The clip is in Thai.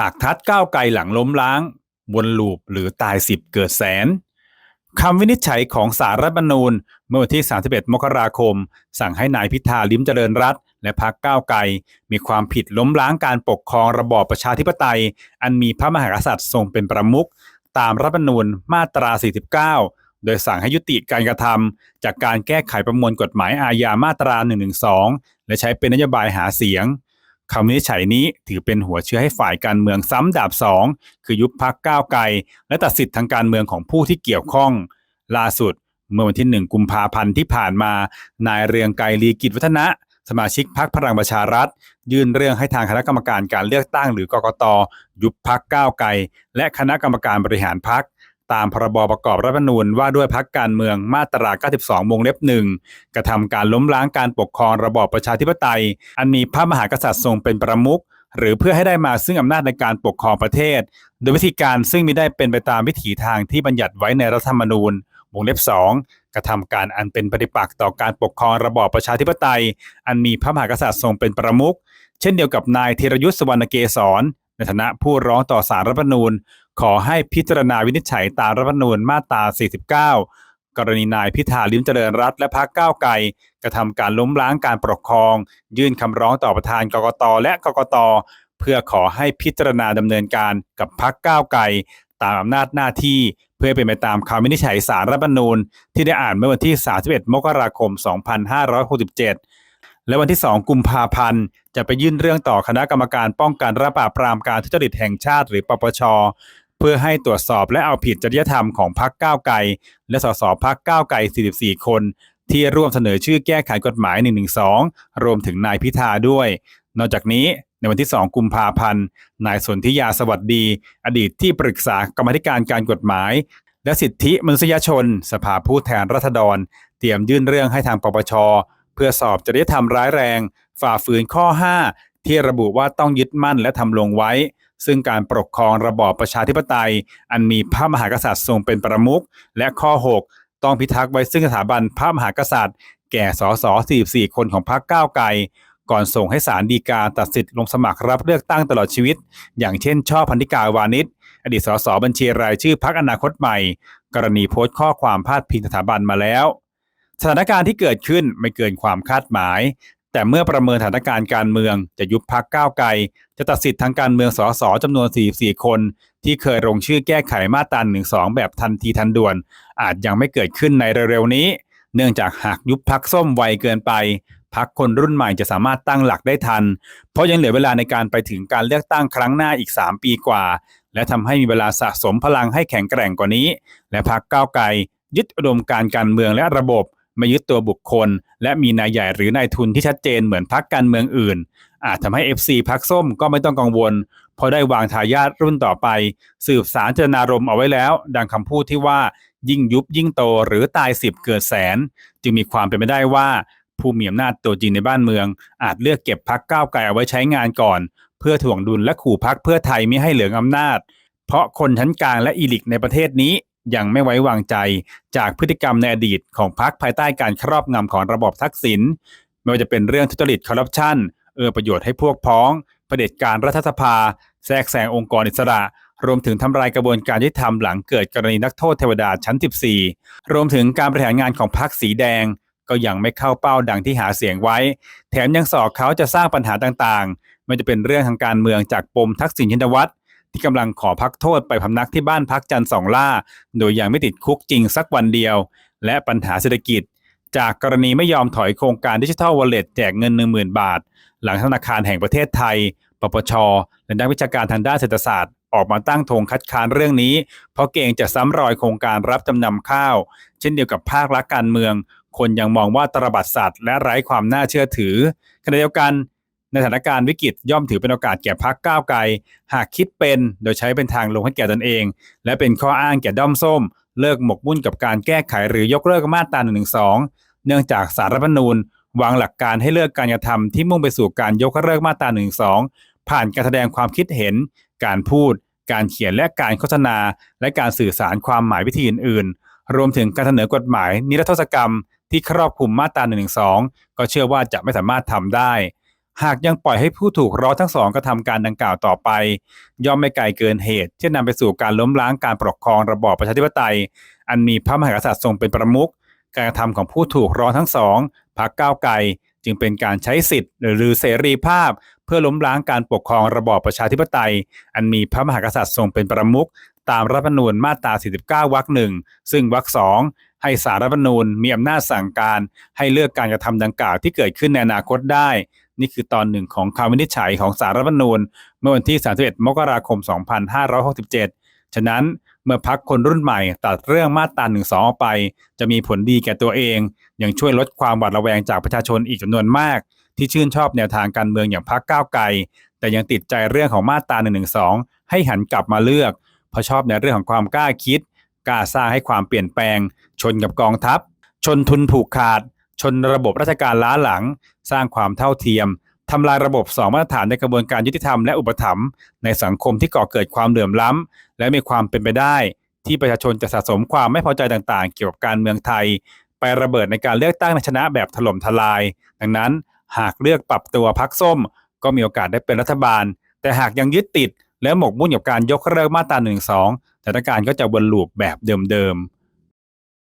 ฉากทัดก้าวไกลหลังล้มล้าง วนลูปหรือตายสิบเกิดแสนคำวินิจฉัยของสารรัฐธรรมนูญ เมื่อวันที่ 31 มกราคม สั่งให้นายพิธาลิ้มเจริญรัตและพรรคก้าวไกล มีความผิดล้มล้างการปกครองระบอบประชาธิปไตย อันมีพระมหากษัตริย์ทรงเป็นประมุขตามรัฐธรรมนูญมาตรา 49 โดยสั่งให้ยุติการกระทำจากการแก้ไขประมวลกฎหมายอาญามาตรา 112 และใช้เป็นนโยบายหาเสียง คำวินิจฉัยนี้ถือเป็นหัวเชื้อให้ฝ่ายการเมืองซ้ำดาบสองคือยุบพักก้าวไกล และตัดสิทธิ์ทางการเมืองของผู้ที่เกี่ยวข้อง ล่าสุด เมื่อวันที่1กุมภาพันธ์ที่ผ่านมา นายเรืองไกรลีกิจวัฒนะ สมาชิกพักพลังประชารัฐ ยื่นเรื่องให้ทางคณะกรรมการการเลือกตั้งหรือกกตยุบพักก้าวไกล และคณะกรรมการบริหารพัก ตามพรบประกอบรัฐธรรมนูญว่าด้วยพักการเมืองมาตรา 92 วงเล็บหนึ่งกระทำการล้มล้างการปกครองระบอบประชาธิปไตย อันมีพระมหากษัตริย์ทรงเป็นประมุขหรือเพื่อให้ได้มาซึ่งอำนาจในการปกครองประเทศ โดยวิธีการซึ่งมิได้เป็นไปตามวิถีทางที่บัญญัติไว้ในรัฐธรรมนูญวงเล็บ 2 กระทำการอันเป็นปฏิปักษ์ต่อการปกครองระบอบประชาธิปไตย อันมีพระมหากษัตริย์ทรงเป็นประมุขเช่นเดียวกับนายธีรยุทธ์สวรรณเกษร ในฐานะผู้ร้องต่อสารรัฐธรรมนูญ ขอให้พิจารณาวินิจฉัยตามรัฐธรรมนูญมาตรา 49 กรณีนายพิธาลิ้มเจริญรัตและพรรคก้าวไกลกระทำการล้มล้างการปกครอง ยื่นคำร้องต่อประธานกกตและกกตเพื่อขอให้พิจารณาดำเนินการกับพรรคก้าวไกลตามอำนาจหน้าที่เพื่อเป็นไปตามคำวินิจฉัยสารรัฐธรรมนูญ ที่ได้อ่านเมื่อวันที่ 31 มกราคม 2567 และวันที่ 2 กุมภาพันธ์ จะไปยื่นเรื่องต่อคณะกรรมการป้องกันและปราบปรามการทุจริตแห่งชาติหรือปปช เพื่อให้ตรวจสอบและเอาผิดจริยธรรมของพรรคก้าวไกล และสสพรรคก้าวไกล 44 คน ที่ร่วมเสนอชื่อแก้ไขกฎหมาย 112 รวมถึงนายพิธาด้วย นอกจากนี้ในวันที่ 2 กุมภาพันธ์ นายสนธิยาสวัสดี อดีตที่ปรึกษากรรมธิการการกฎหมาย และสิทธิมนุษยชน สภาผู้แทนราษฎร เตรียมยื่นเรื่องให้ทางปปช เพื่อสอบจริยธรรมร้ายแรง ฝ่าฝืนข้อ 5 ที่ระบุว่าต้องยึดมั่นและทำลงไว้ ซึ่งการปกครองระบอบประชาธิปไตย อันมีพระมหากษัตริย์ทรงเป็นประมุขและข้อ 6 ต้องพิทักษ์ไว้ซึ่งสถาบันพระมหากษัตริย์ แก่สส44 คนของพรรคก้าวไกลก่อนส่งให้ศาลฎีกาตัดสิทธิ์ลงสมัครรับเลือกตั้งตลอดชีวิต อย่างเช่น ช่อพันธิกาวานิชอดีตสสบัญชีรายชื่อพรรคอนาคตใหม่ กรณีโพสต์ข้อความพาดพิงสถาบันมาแล้ว สถานการณ์ที่เกิดขึ้นไม่เกินความคาดหมาย แต่เมื่อประเมินสถานการณ์การเมืองจะยุบพักก้าวไกล จะตัดสิทธิ์ทางการเมืองสสจำนวน 44 คน ที่เคยลงชื่อแก้ไขมาตรา12 แบบทันทีทันด่วน อาจยังไม่เกิดขึ้นในเร็วๆนี้ เนื่องจากหากยุบพักส้มไวเกินไปพักคนรุ่นใหม่จะสามารถตั้งหลักได้ทัน เพราะยังเหลือเวลาในการไปถึงการเลือกตั้งครั้งหน้าอีก 3 ปีกว่า และทำให้มีเวลาสะสมพลังให้แข็งแกร่งกว่านี้ และพักก้าวไกลยึดอุดมการการเมืองและระบบ ไม่ยึดตัวบุคคล และมีนายใหญ่หรือนายทุนที่ชัดเจนเหมือนพักการเมืองอื่น อาจทำให้ FC พักส้มก็ไม่ต้องกังวล เพราะได้วางทายาทรุ่นต่อไป สืบสารเจตนารมณ์เอาไว้แล้ว ดังคำพูดที่ว่ายิ่งยุบยิ่งโตหรือตายสิบเกิดแสน จึงมีความเป็นไปได้ว่าผู้มีอำนาจตัวจริงในบ้านเมือง อาจเลือกเก็บพักก้าวไกลเอาไว้ใช้งานก่อน เพื่อถ่วงดุลและขู่พักเพื่อไทยไม่ให้เหลืองอำนาจ เพราะคนชั้นกลางและอีลิกในประเทศนี้ ยังไม่ไว้วางใจ จากพฤติกรรมในอดีตของพรรคภายใต้การครอบงำของระบบทักษิณไม่ว่าจะเป็นเรื่องทุจริตคอร์รัปชันเอื้อประโยชน์ให้พวกพ้องเผด็จการรัฐสภา แทรกแซงองค์กรอิสระ รวมถึงทำลายกระบวนการยุติธรรมหลังเกิดกรณีนักโทษเทวดาชั้น 14 รวมถึงการบริหารงานของพรรคสีแดง ก็ยังไม่เข้าเป้าดังที่หาเสียงไว้ แถมยังสอกเขาจะสร้างปัญหาต่างๆ ไม่ว่าจะเป็นเรื่องทางการเมืองจากปมทักษิณชินวัตร ที่กำลังขอพักโทษไปพำนักที่บ้านพักจันสองล่า โดยยังไม่ติดคุกจริงสักวันเดียว และปัญหาเศรษฐกิจ จากกรณีไม่ยอมถอยโครงการดิจิทัลวอลเล็ตแจกเงิน 10,000 บาท หลังธนาคารแห่งประเทศไทย ปปช และนักวิชาการทางด้านเศรษฐศาสตร์ออกมาตั้งธงคัดค้านเรื่องนี้ เพราะเกรงจะซ้ำรอยโครงการรับจำนำข้าว เช่นเดียวกับภาครัฐการเมือง คนยังมองว่าตรบัดสัตว์และไร้ความน่าเชื่อถือขณะเดียวกัน ในสถานการณ์วิกฤตย่อมถือเป็นโอกาสแก่พักก้าวไกล หากคิดเป็นโดยใช้เป็นทางลงให้แก่ตนเอง และเป็นข้ออ้างแก่ด้อมส้ม เลิกหมกมุ่นกับการแก้ไขหรือยกเลิกมาตรา1นึเนื่องจากสารรัฐธรรมนูญ วางหลักการให้เลิกการกระทำที่มุ่งไปสู่การยกเลิกมาตรา1นึผ่านการแสดงความคิดเห็น การพูด การเขียนและการโฆษณา และการสื่อสารความหมายวิธีอื่นๆ รวมถึงการเสนอกฎหมายนิรโทษกรรม ที่ครอบคลุมมาตรา1นึก็เชื่อว่าจะไม่สามารถทำได้ หากยังปล่อยให้ผู้ถูกร้องทั้งสองกระทำการดังกล่าวต่อไป ย่อมไม่ไกลเกินเหตุ ที่นำไปสู่การล้มล้างการปกครองระบอบประชาธิปไตย อันมีพระมหากษัตริย์ทรงเป็นประมุขการกระทำของผู้ถูกร้องทั้งสองพรรคก้าวไกลจึงเป็นการใช้สิทธิ์ หรือเสรีภาพ เพื่อล้มล้างการปกครองระบอบประชาธิปไตย อันมีพระมหากษัตริย์ทรงเป็นประมุขตามรัฐธรรมนูญมาตรา 49 วรรคหนึ่งซึ่งวรรคสองให้สารรัฐธรรมนูญมีอำนาจสั่งการ ให้เลือกการกระทำดังกล่าวที่เกิดขึ้นในอนาคตได้ นี่คือตอนหนึ่งของคำวินิจฉัยของสารรัฐธรรมนูญ เมื่อวันที่ 31 มกราคม 2567 ฉะนั้นเมื่อพักคนรุ่นใหม่ตัดเรื่องมาตรา1 2ออกไป จะมีผลดีแก่ตัวเอง ยังช่วยลดความหวาดระแวงจากประชาชนอีกจำนวนมาก ที่ชื่นชอบแนวทางการเมืองอย่างพักก้าวไกล แต่ยังติดใจเรื่องของมาตรา1นึให้หันกลับมาเลือก เพราะชอบในเรื่องของความกล้าคิดกล้าสร้างให้ความเปลี่ยนแปลง ชนกับกองทัพ ชนทุนผูกขาด ชนระบบราชการล้าหลัง สร้างความเท่าเทียมทำลายระบบสองมาตรฐานในกระบวนการยุติธรรมและอุปถัมภ์ในสังคมที่ก่อเกิดความเหลื่อมล้ำ และมีความเป็นไปได้ ที่ประชาชนจะสะสมความไม่พอใจต่างๆ เกี่ยวกับการเมืองไทย ไประเบิดในการเลือกตั้งในชนะแบบถล่มทลาย ดังนั้นหากเลือกปรับตัวพักส้ม ก็มีโอกาสได้เป็นรัฐบาล แต่หากยังยึดติดและหมกมุ่นกับการยกเลิกมาตรา1 2สถานการณ์ก็จะวนลูปแบบเดิมๆ